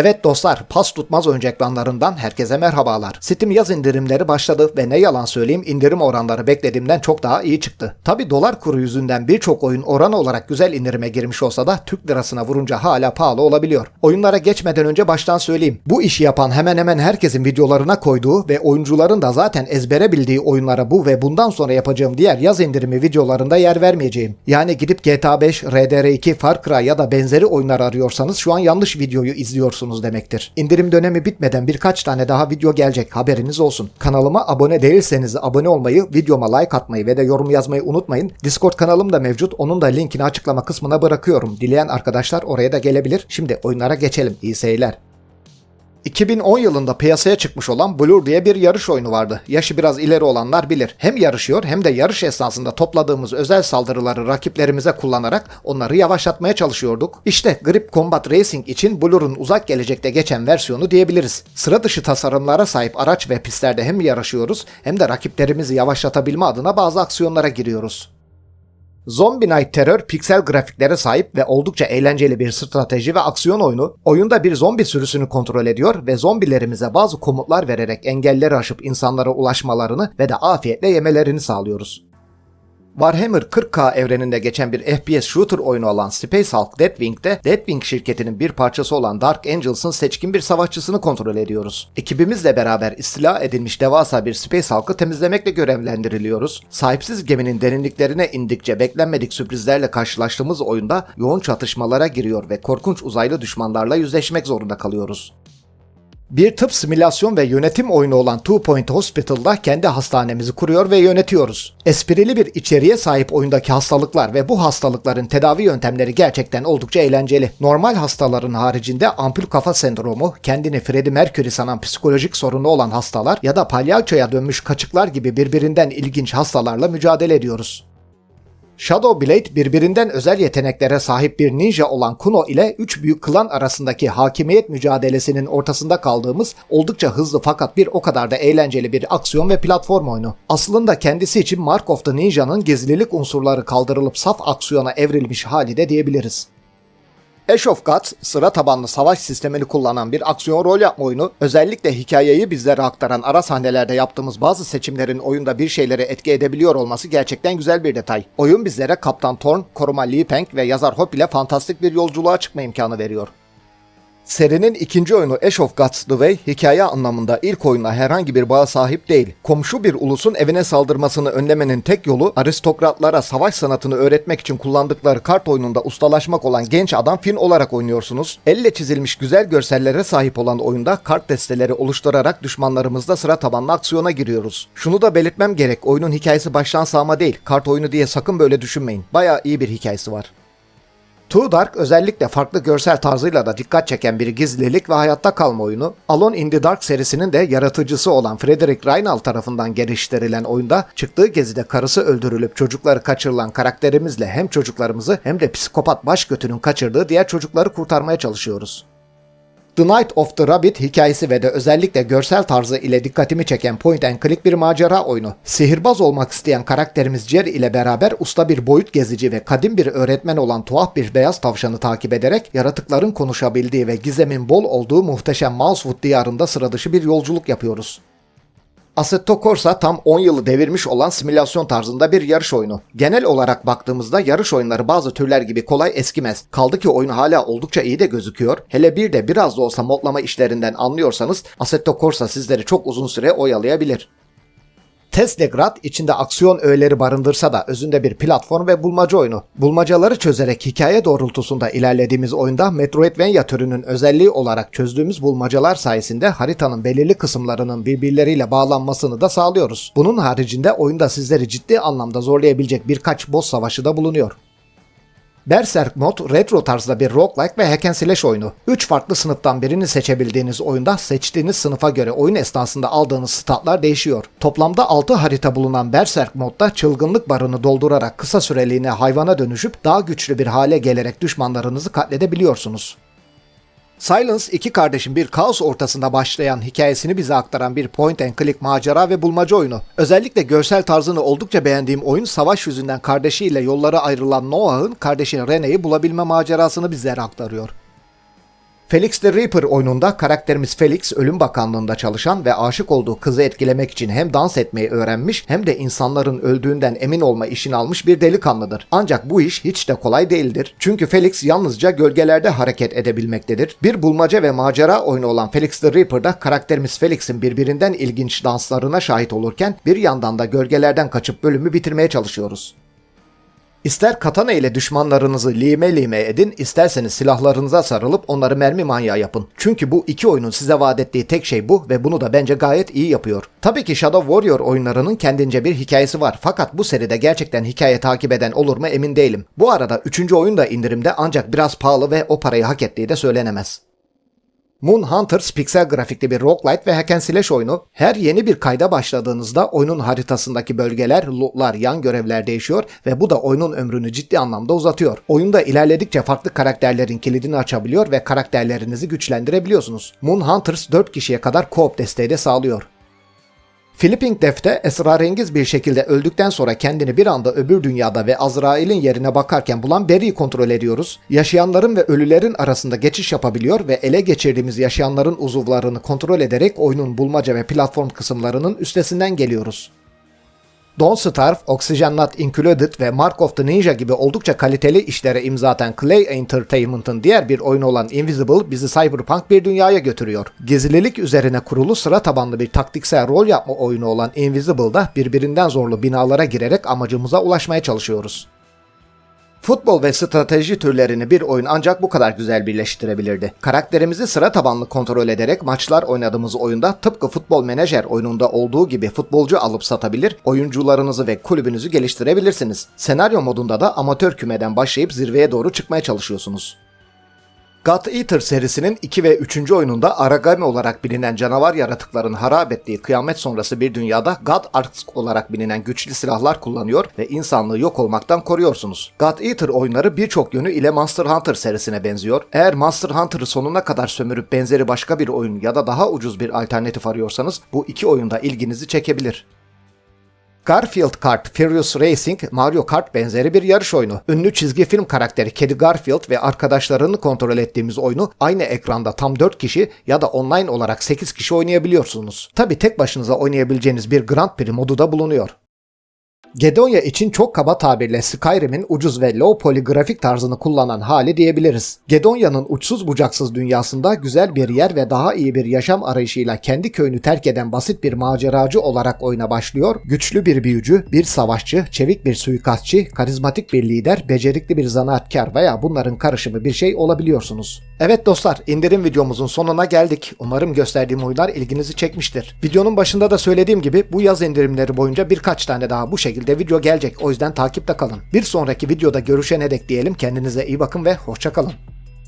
Evet dostlar, pas tutmaz oyuncu ekranlarından herkese merhabalar. Steam yaz indirimleri başladı ve ne yalan söyleyeyim indirim oranları beklediğimden çok daha iyi çıktı. Tabi dolar kuru yüzünden birçok oyun oran olarak güzel indirime girmiş olsa da Türk lirasına vurunca hala pahalı olabiliyor. Oyunlara geçmeden önce baştan söyleyeyim. Bu işi yapan hemen hemen herkesin videolarına koyduğu ve oyuncuların da zaten ezbere bildiği oyunlara bu ve bundan sonra yapacağım diğer yaz indirimi videolarında yer vermeyeceğim. Yani gidip GTA 5, RDR2, Far Cry ya da benzeri oyunlar arıyorsanız şu an yanlış videoyu izliyorsunuz demektir. İndirim dönemi bitmeden birkaç tane daha video gelecek haberiniz olsun. Kanalıma abone değilseniz abone olmayı, videoma like atmayı ve de yorum yazmayı unutmayın. Discord kanalım da mevcut. Onun da linkini açıklama kısmına bırakıyorum. Dileyen arkadaşlar oraya da gelebilir. Şimdi oyunlara geçelim. İyi seyirler. 2010 yılında piyasaya çıkmış olan Blur diye bir yarış oyunu vardı. Yaşı biraz ileri olanlar bilir. Hem yarışıyor hem de yarış esnasında topladığımız özel saldırıları rakiplerimize kullanarak onları yavaşlatmaya çalışıyorduk. İşte Grip Combat Racing için Blur'un uzak gelecekte geçen versiyonu diyebiliriz. Sıra dışı tasarımlara sahip araç ve pistlerde hem yarışıyoruz hem de rakiplerimizi yavaşlatabilme adına bazı aksiyonlara giriyoruz. Zombie Night Terror piksel grafiklere sahip ve oldukça eğlenceli bir strateji ve aksiyon oyunu. Oyunda bir zombi sürüsünü kontrol ediyor ve zombilerimize bazı komutlar vererek engelleri aşıp insanlara ulaşmalarını ve de afiyetle yemelerini sağlıyoruz. Warhammer 40K evreninde geçen bir FPS shooter oyunu olan Space Hulk Deathwing'de Deathwing şirketinin bir parçası olan Dark Angels'ın seçkin bir savaşçısını kontrol ediyoruz. Ekibimizle beraber istila edilmiş devasa bir Space Hulk'ı temizlemekle görevlendiriliyoruz. Sahipsiz geminin derinliklerine indikçe beklenmedik sürprizlerle karşılaştığımız oyunda yoğun çatışmalara giriyor ve korkunç uzaylı düşmanlarla yüzleşmek zorunda kalıyoruz. Bir tıp simülasyon ve yönetim oyunu olan Two Point Hospital'da kendi hastanemizi kuruyor ve yönetiyoruz. Esprili bir içeriğe sahip oyundaki hastalıklar ve bu hastalıkların tedavi yöntemleri gerçekten oldukça eğlenceli. Normal hastaların haricinde ampul kafa sendromu, kendini Freddie Mercury sanan psikolojik sorunu olan hastalar ya da palyaçoya dönmüş kaçıklar gibi birbirinden ilginç hastalarla mücadele ediyoruz. Shadow Blade birbirinden özel yeteneklere sahip bir ninja olan Kuno ile 3 büyük klan arasındaki hakimiyet mücadelesinin ortasında kaldığımız oldukça hızlı fakat bir o kadar da eğlenceli bir aksiyon ve platform oyunu. Aslında kendisi için Mark of the Ninja'nın gizlilik unsurları kaldırılıp saf aksiyona evrilmiş hali de diyebiliriz. Ash of Gods, sıra tabanlı savaş sistemini kullanan bir aksiyon rol yapma oyunu, özellikle hikayeyi bizlere aktaran ara sahnelerde yaptığımız bazı seçimlerin oyunda bir şeylere etki edebiliyor olması gerçekten güzel bir detay. Oyun bizlere Kaptan Thorn, koruma Lee Peng ve yazar Hop ile fantastik bir yolculuğa çıkma imkanı veriyor. Serinin ikinci oyunu Ash of Gods The Way hikaye anlamında ilk oyunla herhangi bir bağa sahip değil. Komşu bir ulusun evine saldırmasını önlemenin tek yolu aristokratlara savaş sanatını öğretmek için kullandıkları kart oyununda ustalaşmak olan genç adam Finn olarak oynuyorsunuz. Elle çizilmiş güzel görsellere sahip olan oyunda kart desteleri oluşturarak düşmanlarımızla sıra tabanlı aksiyona giriyoruz. Şunu da belirtmem gerek oyunun hikayesi baştan sağma değil. Kart oyunu diye sakın böyle düşünmeyin. Bayağı iyi bir hikayesi var. Too Dark özellikle farklı görsel tarzıyla da dikkat çeken bir gizlilik ve hayatta kalma oyunu. Alone in the Dark serisinin de yaratıcısı olan Frederick Reinald tarafından geliştirilen oyunda çıktığı gezide karısı öldürülüp çocukları kaçırılan karakterimizle hem çocuklarımızı hem de psikopat başkötünün kaçırdığı diğer çocukları kurtarmaya çalışıyoruz. The Night of the Rabbit hikayesi ve de özellikle görsel tarzı ile dikkatimi çeken point and click bir macera oyunu. Sihirbaz olmak isteyen karakterimiz Jerry ile beraber usta bir boyut gezici ve kadim bir öğretmen olan tuhaf bir beyaz tavşanı takip ederek yaratıkların konuşabildiği ve gizemin bol olduğu muhteşem Mousewood diyarında sıra dışı bir yolculuk yapıyoruz. Assetto Corsa tam 10 yılı devirmiş olan simülasyon tarzında bir yarış oyunu. Genel olarak baktığımızda yarış oyunları bazı türler gibi kolay eskimez. Kaldı ki oyun hala oldukça iyi de gözüküyor. Hele bir de biraz da olsa modlama işlerinden anlıyorsanız Assetto Corsa sizleri çok uzun süre oyalayabilir. Teslegrad içinde aksiyon öğeleri barındırsa da özünde bir platform ve bulmaca oyunu. Bulmacaları çözerek hikaye doğrultusunda ilerlediğimiz oyunda Metroidvania türünün özelliği olarak çözdüğümüz bulmacalar sayesinde haritanın belirli kısımlarının birbirleriyle bağlanmasını da sağlıyoruz. Bunun haricinde oyunda sizleri ciddi anlamda zorlayabilecek birkaç boss savaşı da bulunuyor. Berserk mod retro tarzda bir roguelike ve hack and slash oyunu. 3 farklı sınıftan birini seçebildiğiniz oyunda seçtiğiniz sınıfa göre oyun esnasında aldığınız statlar değişiyor. Toplamda 6 harita bulunan Berserk modda çılgınlık barını doldurarak kısa süreliğine hayvana dönüşüp daha güçlü bir hale gelerek düşmanlarınızı katledebiliyorsunuz. Silence iki kardeşin bir kaos ortasında başlayan hikayesini bize aktaran bir point and click macera ve bulmaca oyunu. Özellikle görsel tarzını oldukça beğendiğim oyun savaş yüzünden kardeşiyle yollara ayrılan Noah'ın kardeşini Rene'yi bulabilme macerasını bizlere aktarıyor. Felix the Reaper oyununda karakterimiz Felix ölüm bakanlığında çalışan ve aşık olduğu kızı etkilemek için hem dans etmeyi öğrenmiş hem de insanların öldüğünden emin olma işini almış bir delikanlıdır. Ancak bu iş hiç de kolay değildir. Çünkü Felix yalnızca gölgelerde hareket edebilmektedir. Bir bulmaca ve macera oyunu olan Felix the Reaper'da karakterimiz Felix'in birbirinden ilginç danslarına şahit olurken bir yandan da gölgelerden kaçıp bölümü bitirmeye çalışıyoruz. İster katana ile düşmanlarınızı lime lime edin, isterseniz silahlarınıza sarılıp onları mermi manyağı yapın. Çünkü bu iki oyunun size vaat ettiği tek şey bu ve bunu da bence gayet iyi yapıyor. Tabii ki Shadow Warrior oyunlarının kendince bir hikayesi var fakat bu seride gerçekten hikaye takip eden olur mu emin değilim. Bu arada 3. oyun da indirimde ancak biraz pahalı ve o parayı hak ettiği de söylenemez. Moon Hunters piksel grafikli bir roguelite ve hack and slash oyunu. Her yeni bir kayda başladığınızda oyunun haritasındaki bölgeler, lootlar, yan görevler değişiyor ve bu da oyunun ömrünü ciddi anlamda uzatıyor. Oyunda ilerledikçe farklı karakterlerin kilidini açabiliyor ve karakterlerinizi güçlendirebiliyorsunuz. Moon Hunters 4 kişiye kadar co-op desteği de sağlıyor. Flipping Death'te esrarengiz bir şekilde öldükten sonra kendini bir anda öbür dünyada ve Azrail'in yerine bakarken bulan Barry'i kontrol ediyoruz. Yaşayanların ve ölülerin arasında geçiş yapabiliyor ve ele geçirdiğimiz yaşayanların uzuvlarını kontrol ederek oyunun bulmaca ve platform kısımlarının üstesinden geliyoruz. Don't Starve, Oxygen Not Included ve Mark of the Ninja gibi oldukça kaliteli işlere imza atan Clay Entertainment'ın diğer bir oyunu olan Invisible bizi cyberpunk bir dünyaya götürüyor. Gizlilik üzerine kurulu sıra tabanlı bir taktiksel rol yapma oyunu olan Invisible'da birbirinden zorlu binalara girerek amacımıza ulaşmaya çalışıyoruz. Futbol ve strateji türlerini bir oyun ancak bu kadar güzel birleştirebilirdi. Karakterimizi sıra tabanlı kontrol ederek maçlar oynadığımız oyunda tıpkı futbol menajer oyununda olduğu gibi futbolcu alıp satabilir, oyuncularınızı ve kulübünüzü geliştirebilirsiniz. Senaryo modunda da amatör kümeden başlayıp zirveye doğru çıkmaya çalışıyorsunuz. God Eater serisinin 2 ve 3. oyununda Aragami olarak bilinen canavar yaratıkların harap ettiği kıyamet sonrası bir dünyada God Arts olarak bilinen güçlü silahlar kullanıyor ve insanlığı yok olmaktan koruyorsunuz. God Eater oyunları birçok yönü ile Monster Hunter serisine benziyor. Eğer Monster Hunter'ı sonuna kadar sömürüp benzeri başka bir oyun ya da daha ucuz bir alternatif arıyorsanız bu iki oyunda ilginizi çekebilir. Garfield Kart Furious Racing Mario Kart benzeri bir yarış oyunu. Ünlü çizgi film karakteri Kedi Garfield ve arkadaşlarını kontrol ettiğimiz oyunu aynı ekranda tam 4 kişi ya da online olarak 8 kişi oynayabiliyorsunuz. Tabi tek başınıza oynayabileceğiniz bir Grand Prix modu da bulunuyor. Gedonya için çok kaba tabirle Skyrim'in ucuz ve low poly grafik tarzını kullanan hali diyebiliriz. Gedonya'nın uçsuz bucaksız dünyasında güzel bir yer ve daha iyi bir yaşam arayışıyla kendi köyünü terk eden basit bir maceracı olarak oyuna başlıyor. Güçlü bir büyücü, bir savaşçı, çevik bir suikastçı, karizmatik bir lider, becerikli bir zanaatkar veya bunların karışımı bir şey olabiliyorsunuz. Evet dostlar, indirim videomuzun sonuna geldik. Umarım gösterdiğim oyunlar ilginizi çekmiştir. Videonun başında da söylediğim gibi bu yaz indirimleri boyunca birkaç tane daha bu şekilde video gelecek. O yüzden takipte kalın. Bir sonraki videoda görüşene dek diyelim. Kendinize iyi bakın ve hoşçakalın.